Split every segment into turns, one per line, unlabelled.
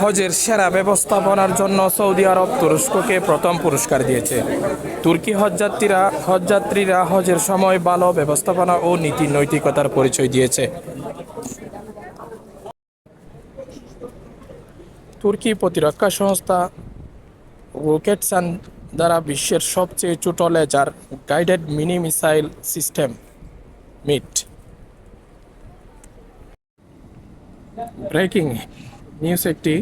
হজের সেরা ব্যবস্থাপনার জন্য সৌদি আরব তুরস্ককে প্রথম পুরস্কার দিয়েছে। তুর্কি হজযাত্রীরা হজযাত্রীরা হজের সময় ভালো ব্যবস্থাপনা ও নীতি নৈতিকতার পরিচয় দিয়েছে। তুর্কি প্রতিরক্ষা সংস্থা রকেটসান দ্বারা বিশ্বের সবচেয়ে ছোট laser guided mini missile system, meet. Breaking news একটি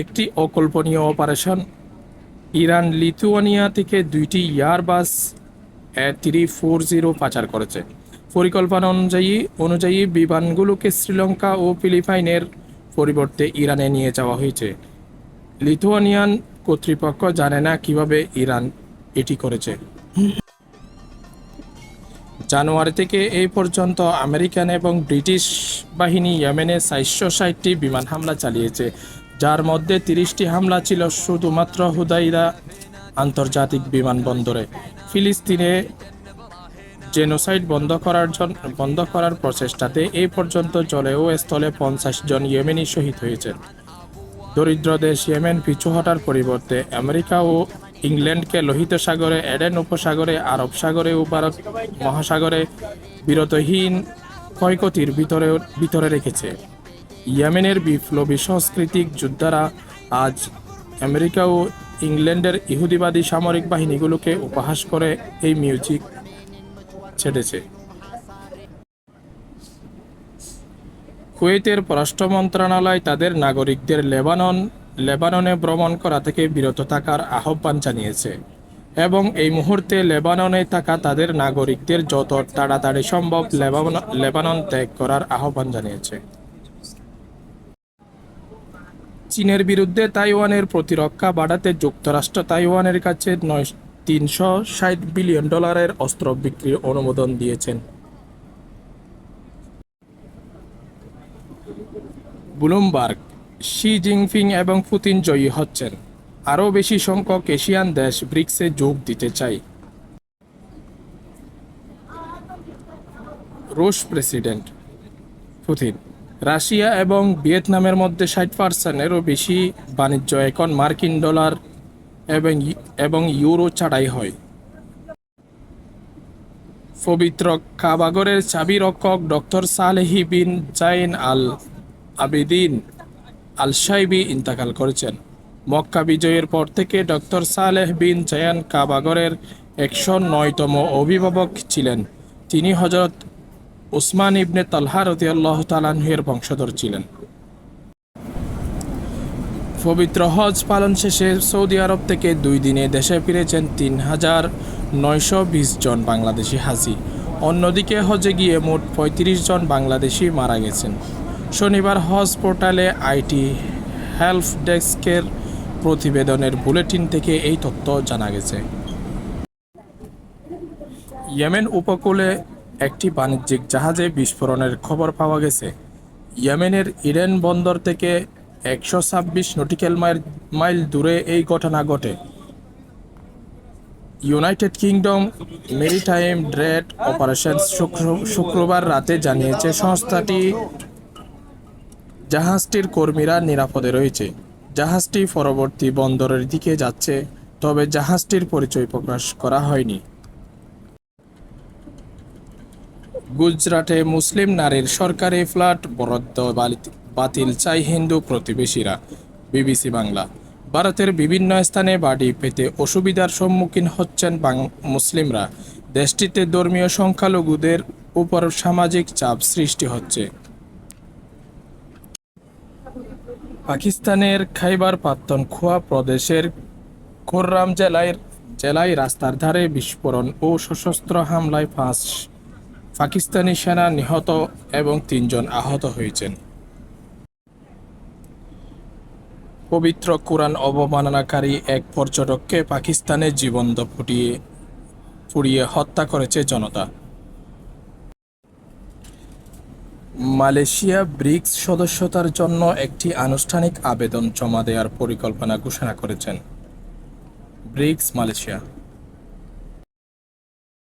একটি অকল্পনীয় অপারেশন। ইরান লিথুয়ানিয়া থেকে দুইটি Airbus A three four zero পাচার করেছে। পরিকল্পনা অনুযায়ী অনুযায়ী বিমানগুলোকে শ্রীলঙ্কা ও ফিলিপাইনের পরিবর্তে ইরানে নিয়ে যাওয়া হয়েছে। লিথুয়ানিয়ান কর্তৃপক্ষ জানে না কীভাবে ইরান এটি করেছে। জানুয়ারি থেকে এই পর্যন্ত আমেরিকান এবং ব্রিটিশ বাহিনী ইয়েমেনে চারশো ষাটটি বিমান হামলা চালিয়েছে। যার মধ্যে তিরিশটি হামলা ছিল শুধুমাত্র হুদাইরা আন্তর্জাতিক বিমানবন্দরে। ফিলিস্তিনে জেনোসাইড বন্ধ করার জন্য বন্ধ করার প্রচেষ্টাতে এই পর্যন্ত জলে ও স্থলে পঞ্চাশ জন ইয়েমেনি শহীদ হয়েছে দরিদ্র দেশ ইয়েমেন পিছু হটার পরিবর্তে আমেরিকা ও ইংল্যান্ডকে লোহিত সাগরে, এডেন উপসাগরে, আরব সাগরে ও ভারত মহাসাগরে বিরতহীন ক্ষয়ক্ষতির ভিতরে ভিতরে রেখেছে। ইয়েমেনের বিপ্লবী সাংস্কৃতিক যোদ্ধারা আজ আমেরিকা ও ইংল্যান্ডের ইহুদিবাদী সামরিক বাহিনীগুলোকে উপহাস করে এই মিউজিক ছেড়েছে। কুয়েতের পররাষ্ট্র মন্ত্রণালয় তাদের নাগরিকদের লেবানন লেবাননে ভ্রমণ করা থেকে বিরত থাকার আহ্বান জানিয়েছে এবং এই মুহূর্তে লেবাননে থাকা তাদের নাগরিকদের যত তাড়াতাড়ি সম্ভব লেবানন ত্যাগ করার আহ্বান জানিয়েছে। চীনের বিরুদ্ধে তাইওয়ানের প্রতিরক্ষা বাড়াতে যুক্তরাষ্ট্র তাইওয়ানের কাছে নয়, তিনশো ষাট বিলিয়ন ডলারের অস্ত্র বিক্রির অনুমোদন দিয়েছেন। ব্লুমবার্গ শি জিনপিং এবং পুতিন জয়ী হচ্ছেন। আরও বেশি সংখ্যক এশিয়ান দেশ ব্রিক্সে যোগ দিতে চায়। রুশ প্রেসিডেন্ট পুতিন, রাশিয়া এবং ভিয়েতনামের মধ্যে ষাট পার্সেন্টেরও বেশি বাণিজ্য এখন মার্কিন ডলার এবং এবং ইউরো ছাড়াই হয়। পবিত্র কাবাগরের চাবি রক্ষক ডক্টর সালেহি বিন জাইন আল আবিদিন আল সাইবি ইন্তাকাল করেছেন। মক্কা বিজয়ের পর থেকে ডক্টর সালেহ বিন জায়ান কাবাগরের একশো নয়তম অভিভাবক ছিলেন। তিনি হজরত উসমান ইবনে তালহা রদিয়াল্লাহ তালানহের বংশধর ছিলেন। পবিত্র হজ পালন শেষে সৌদি আরব থেকে দুই দিনে দেশে ফিরেছেন তিন হাজার নয়শো বিশ জন বাংলাদেশি হাজি। অন্যদিকে হজে গিয়ে মোট পঁয়ত্রিশ জন বাংলাদেশি মারা গেছেন। শনিবার হজ পোর্টালে আইটি হেল্প ডেস্কের প্রতিবেদনের বুলেটিন থেকে এই তথ্য জানা গেছে। ইয়েমেন উপকূলে একটি বাণিজ্যিক জাহাজে বিস্ফোরণের খবর পাওয়া গেছে। ইয়েমেনের ইডেন বন্দর থেকে একশো ছাব্বিশ নটিক্যাল মাইল মাইল দূরে এই ঘটনা ঘটে। United Kingdom maritime trade operation শুক্র, শুক্রবার রাতে জানিয়েছে, সংস্থাটি জাহাজটির কর্মীরা নিরাপদে রয়েছে। জাহাজটি পরবর্তী বন্দরের দিকে যাচ্ছে, তবে জাহাজটির পরিচয় প্রকাশ করা হয়নি। গুজরাটে মুসলিম নারীর সরকারি ফ্ল্যাট বরাদ্দ বাতিল চাই হিন্দু প্রতিবেশীরা। বিবিসি বাংলা। ভারতের বিভিন্ন স্থানে বাড়ি পেতে অসুবিধার সম্মুখীন হচ্ছেন মুসলিমরা। দেশটিতে ধর্মীয় সংখ্যালঘুদের উপর সামাজিক চাপ সৃষ্টি হচ্ছে। পাকিস্তানের খাইবার পাত্তনখোয়া প্রদেশের খুররাম জেলায় জেলায় রাস্তার ধারে বিস্ফোরণ ও সশস্ত্র হামলায় পাঁচ পাকিস্তানি সেনা নিহত এবং তিনজন আহত হয়েছেন। পবিত্র কোরআন অবমাননাকারী এক পর্যটককে পাকিস্তানে জীবন্ত ফুটিয়ে পুড়িয়ে হত্যা করেছে জনতা। মালয়েশিয়া ব্রিক্স সদস্যতার জন্য একটি আনুষ্ঠানিক আবেদন জমা দেওয়ার পরিকল্পনা ঘোষণা করেছেন ব্রিক্স মালয়েশিয়া।